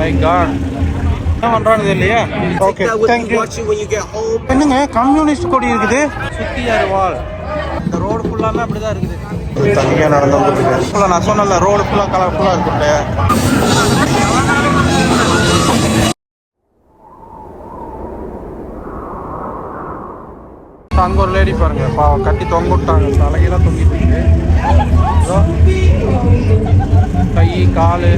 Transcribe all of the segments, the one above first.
My God என்ன பண்ணுறானது இல்லையா ஓகே get home. என்னங்க கம்யூனிஸ்ட் கொடி இருக்குது? சுத்தி வால் இந்த ரோடு ஃபுல்லாமே அப்படிதான் இருக்குது. தனியாக நடந்து வந்துருக்கு ஃபுல்லாக நான் சொன்னல ரோடு ஃபுல்லாக கலர்ஃபுல்லாக இருக்குல்ல அங்கே ஒரு லேடி பாருங்க பாவம் கட்டி தொங்க விட்டாங்க. தலையெல்லாம் தொங்கிட்டு இருக்கு. கை காலு.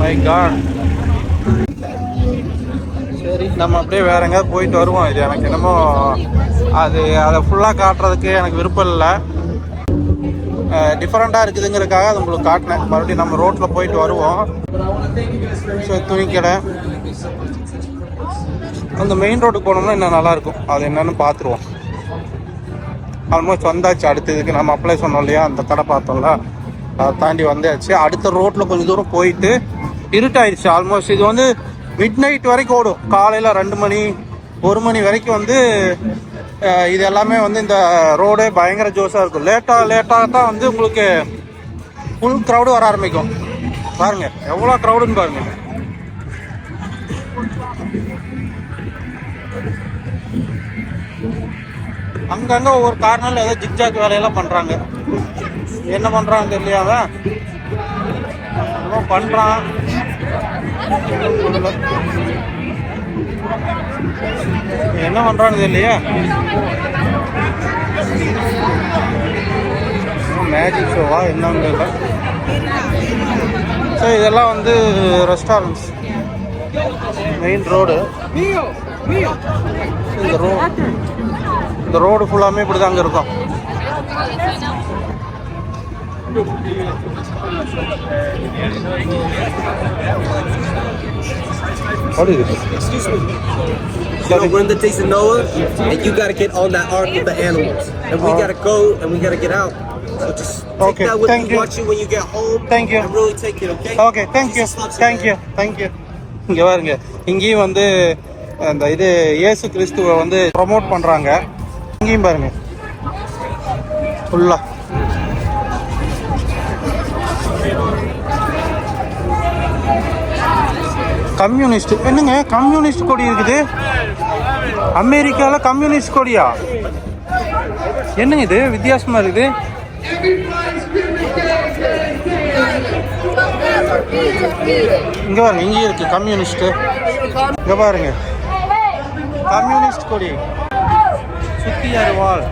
மை காட் சரி நம்ம அப்படியே வேற எங்கேயாவது போயிட்டு வருவோம். இது எனக்கு என்னமோ அது அதை ஃபுல்லாக காட்டுறதுக்கு எனக்கு விருப்பம் இல்லை. டிஃப்ரெண்ட்டாக இருக்குதுங்கிறதுக்காக அது உங்களுக்கு காட்டினேன். மறுபடியும் நம்ம ரோட்டில் போயிட்டு வருவோம். ஸோ துணிக்கடை. அந்த மெயின் ரோட்டுக்கு போனோம்னா இன்னும் நல்லாயிருக்கும் அது என்னன்னு பார்த்துருவோம். ஆல்மோஸ்ட் வந்தாச்சு. அடுத்ததுக்கு நம்ம அப்ளை சொன்னோம் இல்லையா? அந்த கடை பார்த்தோம்ல. அதை தாண்டி வந்தாச்சு. அடுத்த ரோட்டில் கொஞ்சம் தூரம் போயிட்டு இருட்டாயிடுச்சு ஆல்மோஸ்ட் இது வந்து மிட் நைட் வரைக்கும் ஓடும். காலையில் ரெண்டு மணி ஒரு மணி வரைக்கும் வந்து இது எல்லாமே வந்து இந்த ரோடே பயங்கர ஜோஸாக இருக்கும். லேட்டாக லேட்டாக தான் வந்து உங்களுக்கு ஃபுல் க்ரௌடு வர ஆரம்பிக்கும். பாருங்க எவ்வளோ க்ரௌடுன்னு பாருங்க. அங்கங்கே ஒவ்வொரு கார்னர்ல ஏதோ ஜிக்ஜாக் வேலையெல்லாம் பண்ணுறாங்க என்ன பண்ணுறாங்க இல்லையா பண்ணுறான் என்ன பண்றான்னு இல்லையா? மேஜிக் ஷோவா என்னன்னு தெரியல. ஸோ இதெல்லாம் வந்து ரெஸ்டாரண்ட்ஸ் மெயின் ரோடு இந்த ரோடு இந்த ரோடு ஃபுல்லாமே இப்படி தாங்க இருக்கும். What is it? Excuse me. You know, we're in the days of Noah, and you gotta get on that ark with the animals. And we Oh. gotta go and we gotta get out. So just take Okay, that with thank you, you. watch you when you get home. Thank you. And really take it, okay? Okay thank you Jesus loves you, thank you man. Thank you இங்கே பாருங்க இங்கேயும் வந்து அந்த இது இயேசு கிறிஸ்துவை வந்து promote பண்ணுறாங்க இங்கேயும் பாருங்க ஃபுல்லாக கம்யூனிஸ்ட். என்னங்க கம்யூனிஸ்ட் கொடி இருக்குது? அமெரிக்காவில் கம்யூனிஸ்ட் கொடியா? என்னங்க இது? வித்தியாசமா இருக்குது? இங்க பாருங்க இங்கே இருக்கு கம்யூனிஸ்ட் இங்க பாருங்க. கம்யூனிஸ்ட் கொடி. சுத்தியார் வால்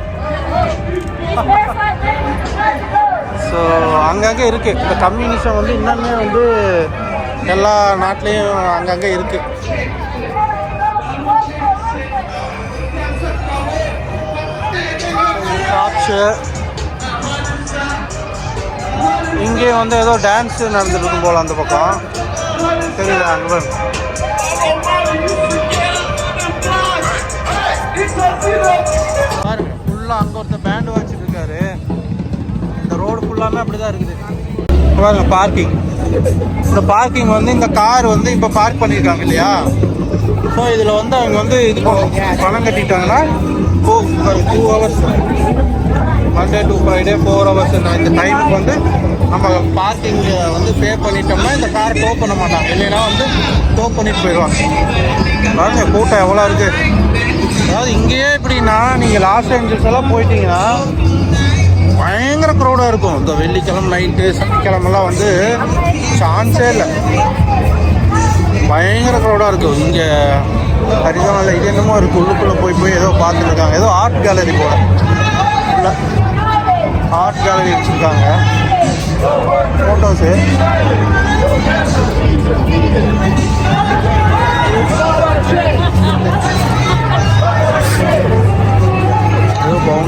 ஸோ அங்கங்கே இருக்கு. இந்த கம்யூனிசம் வந்து இன்னுமே வந்து எல்லா நாட்டிலையும் அங்கங்கே இருக்கு. ஷாப்ஸு இங்கே வந்து ஏதோ டான்ஸ் நடந்துட்டு இருக்கும் போல அந்த பக்கம். தெரியல அங்கே பாருங்க ஃபுல்லாக அங்கே ஒருத்தர் பேண்ட் வச்சுட்டு இருக்காரு இந்த ரோடு ஃபுல்லாமே அப்படி தான் இருக்குது. பாருங்க பார்க்கிங் இந்த பார்க்கிங் வந்து இந்த கார் வந்து இப்போ பார்க் பண்ணியிருக்காங்க இல்லையா? ஸோ இதில் வந்து அவங்க வந்து இது பணம் பணம் கட்டிட்டாங்கன்னா two two hours Monday to Friday four hours இந்த டைமுக்கு வந்து நம்ம பார்க்கிங் வந்து பே பண்ணிட்டோம்னா இந்த கார் டோ பண்ண மாட்டாங்க. இல்லைன்னா வந்து டோ பண்ணிட்டு போயிடுவாங்க. பாருங்க கூட்டம் எவ்வளோ இருக்குது அதாவது இங்கேயே இப்படின்னா நீங்கள் லாஸ் ஏஞ்சல்ஸ் எல்லாம் போயிட்டீங்கன்னா பயங்கர க்ரௌடாக இருக்கும். இந்த வெள்ளிக்கிழமை நைட்டு சனிக்கிழமெல்லாம் வந்து சான்ஸே இல்லை. பயங்கர க்ரௌடாக இருக்கும். இங்கே அரிசோனாவில் இது என்னமோ இருக்குது உள்ளுக்குள்ளே போய் போய் ஏதோ பார்த்துட்டு இருக்காங்க. ஏதோ ஆர்ட் கேலரி போல. ஆர்ட் கேலரி வச்சுருக்காங்க. ஃபோட்டோஸு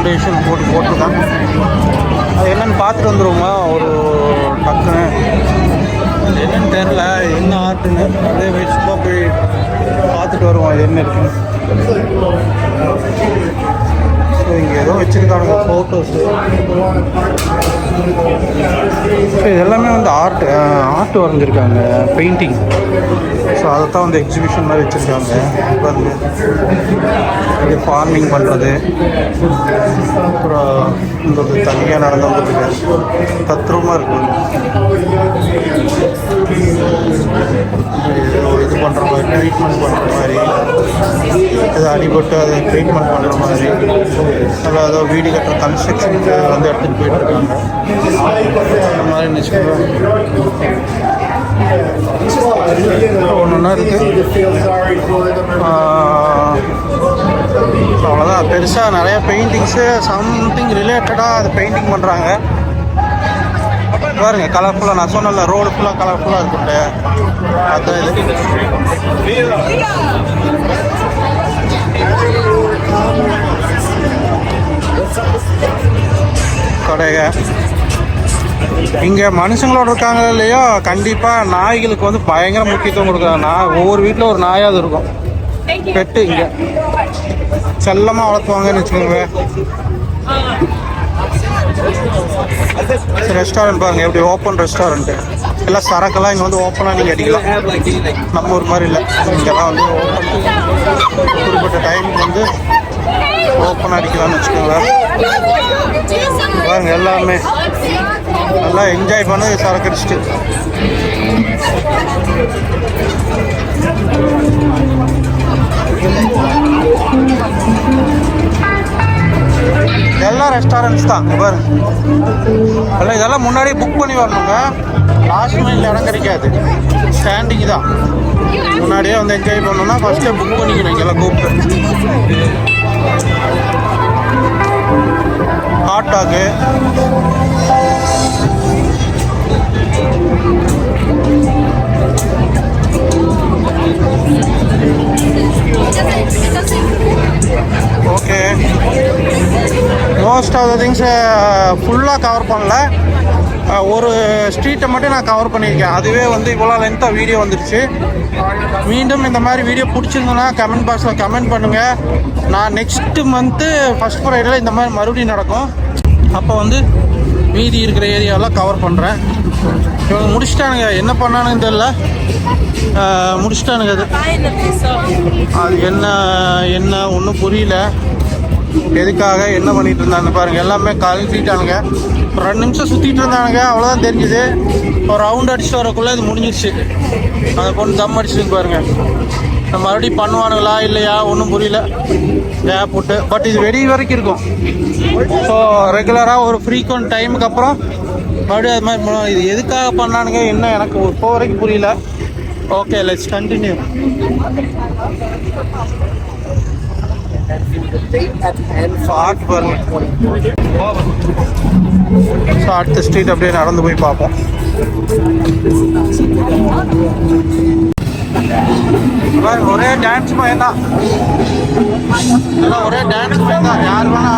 ஃபவுண்டேஷன் போட்டு போட்டிருக்காங்க. அது என்னென்னு பார்த்துட்டு வந்துருவோமா ஒரு டக்குன்னு. என்னென்னு தெரில என்ன ஆர்ட்டுன்னு. அதே வச்சுப்பா போய் பார்த்துட்டு வருவோம் அது என்ன இருக்குன்னு. வச்சுருக்கானுங்க ஃபோட்டோஸு ஸோ இதெல்லாமே வந்து ஆர்ட் ஆர்ட் வரைஞ்சிருக்காங்க பெயிண்டிங் ஸோ அதை தான் வந்து எக்ஸிபிஷன் மாதிரி வச்சுருக்காங்க. வந்து இது ஃபார்மிங் பண்ணுறது அப்புறம் இந்த ஒரு தனியாக நடந்து வந்துருக்கு தத்ரூபமாக இருக்கும். இது பண்ணுற மாதிரி ட்ரீட்மெண்ட் பண்ணுற மாதிரி. அடிபட்டு அதை ட்ரீட்மெண்ட் பண்ணுற மாதிரி. அதில் ஏதோ வீடு கட்டுற கன்ஸ்ட்ரக்ஷனுக்கு வந்து எடுத்துகிட்டு போயிட்டு இருக்காங்க அந்த மாதிரி வச்சுக்கோங்க ஒன்று ஒன்றா இருக்குது அவ்வளோதான் பெருசாக நிறையா பெயிண்டிங்ஸு சம்திங் ரிலேட்டடாக அது பெயிண்டிங் பண்ணுறாங்க பாருங்க கலர்ஃபுல்லாக நான் சொன்னல ரோடு ஃபுல்லாக கலர்ஃபுல்லாக இருக்குல்ல அதான் இது. கடைங்க இங்கே மனுஷங்களோட இருக்காங்களோ இல்லையோ? கண்டிப்பாக நாய்களுக்கு வந்து பயங்கர முக்கியத்துவம் கொடுக்குறாங்க. நான் ஒவ்வொரு வீட்டில் ஒரு நாயாவது இருக்கும். பெட்டு இங்கே. செல்லமாக வளர்த்துவாங்கன்னு வச்சுக்கோங்க. ரெஸ்டாரண்ட் பாருங்க எப்படி ஓப்பன் ரெஸ்டாரண்ட்டு எல்லாம் சரக்கெல்லாம் இங்கே வந்து ஓப்பனாக நீங்கள் அடிக்கலாம். நம்ம ஊர் மாதிரி இல்லை. இங்கெல்லாம் வந்து ஓப்பன் குறிப்பிட்ட டைமுக்கு வந்து ஓப்பன் அடிக்கலாம்னு வச்சுக்கோங்களேன் பாருங்க எல்லாமே. நல்லா என்ஜாய் பண்ண சரக்கு அடிச்சுட்டு. எல்லாம் ரெஸ்டாரண்ட்ஸ் தான். இங்க பாருங்க. இதெல்லாம் முன்னாடியே புக் பண்ணி வரணுங்க. லாஸ்ட் மினிட்ல இடம் கிடைக்காது. ஸ்டாண்டிங் தான். முன்னாடியே வந்து என்ஜாய் பண்ணணும்னா ஃபஸ்ட்டே புக் பண்ணிக்கணும். இங்கெல்லாம் கூப்பிட்டு. ஹாட் டாக்கு திங்ஸ் ஃபுல்லாக கவர் பண்ணல. ஒரு ஸ்ட்ரீட்டை மட்டும் நான் கவர் பண்ணியிருக்கேன். அதுவே வந்து இவ்வளோ லென்த்தாக வீடியோ வந்துருச்சு. மீண்டும் இந்த மாதிரி வீடியோ பிடிச்சிருந்ததுன்னா கமெண்ட் பாக்ஸில் கமெண்ட் பண்ணுங்கள் நான் நெக்ஸ்ட்டு மந்த்து ஃபஸ்ட் ஃப்ரைடேல இந்த மாதிரி மறுபடியும் நடக்கும். அப்போ வந்து மீதி இருக்கிற ஏரியாவெல்லாம் கவர் பண்ணுறேன் இவங்க முடிச்சிட்டானுங்க. என்ன பண்ணானுன்னு தெரியல. அஹ், முடிச்சிட்டானுங்க அது. அது என்ன என்ன ஒன்றும் புரியல. எதுக்காக என்ன பண்ணிட்டு இருந்தாங்க பாருங்க. எல்லாமே கழட்டிட்டானுங்க. ஒரு ரெண்டு நிமிஷம் சுற்றிட்டு இருந்தானுங்க. அவ்வளோதான் தெரிஞ்சுது. ஒரு ரவுண்ட் அடிச்சுட்டு வரக்குள்ளே இது முடிஞ்சிருச்சு. அந்த பொண்ணு தம் அடிச்சுட்டு பாருங்க. மறுபடியும் பண்ணுவானுங்களா இல்லையா? ஒன்றும் புரியல. கேப் விட்டு பட் இது வெடி வரைக்கும் இருக்கும். ஸோ ரெகுலராக ஒரு ஃப்ரீக்வெண்ட் டைமுக்கு அப்புறம் மறுபடியும் அது மாதிரி பண்ணுவோம் இது எதுக்காக பண்ணானுங்க? என்ன எனக்கு இப்போ வரைக்கும் புரியல. ஓகே லெட்ஸ் கண்டினியூ ஷார்ட் பாருங்க ஸோ அடுத்த ஸ்ட்ரீட் அப்படியே நடந்து போய் பார்ப்போம் ஒரே டான்ஸ் மயம் தான் ஒரே டான்ஸ் மயம் தான் யார் வேணா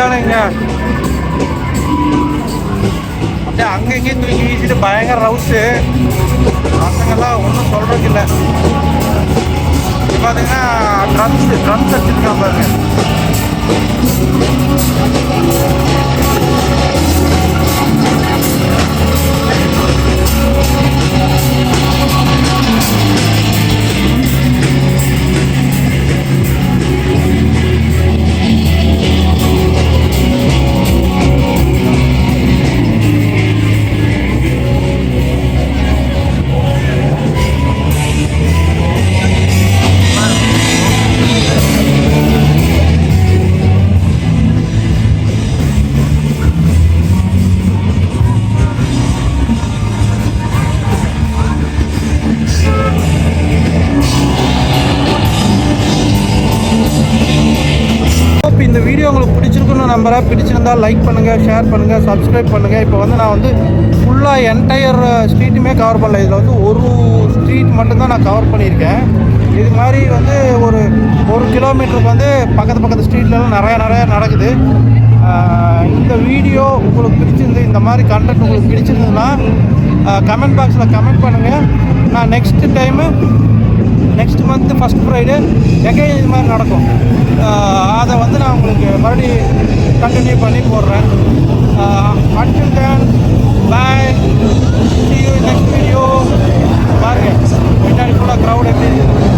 ரகலை பண்ணிட்டு இருக்கானுங்க அப்படியே அங்க தூக்கி வீசிட்டு பயங்கர ரவுஸு பசங்கெல்லாம் ஒன்றும் சொல்றதுக்கு இல்லை பார்த்தீங்கன்னா ட்ரம்ஸ் ட்ரம்ஸ் வச்சுருக்கான் பாருங்க இந்த வீடியோ உங்களுக்கு பிடிச்சிருக்குன்னு நம்புகிறேன் பிடிச்சிருந்தா லைக் பண்ணுங்கள் ஷேர் பண்ணுங்கள் சப்ஸ்கிரைப் பண்ணுங்கள் இப்போ வந்து நான் வந்து ஃபுல்லாக என்டையர் ஸ்ட்ரீட்டுமே கவர் பண்ணல. இதில் வந்து ஒரு ஸ்ட்ரீட் மட்டும்தான் நான் கவர் பண்ணியிருக்கேன். இது மாதிரி வந்து ஒரு ஒரு கிலோமீட்டருக்கு வந்து பக்கத்து பக்கத்து ஸ்ட்ரீட்லலாம் நிறையா நிறையா நடக்குது. இந்த வீடியோ உங்களுக்கு பிடிச்சிருந்து இந்த மாதிரி கண்டென்ட் உங்களுக்கு பிடிச்சிருந்ததுன்னா கமெண்ட் பாக்ஸில் கமெண்ட் பண்ணுங்கள் நான் next time next month first Friday again இது மாதிரி நடக்கும். அதை வந்து நான் உங்களுக்கு மறுபடி கண்டினியூ பண்ணி போடுறேன். Until then bye see you next video பாருங்கள் பின்னாடி ஃபுல்லாக க்ரௌட் எப்படி இருக்குது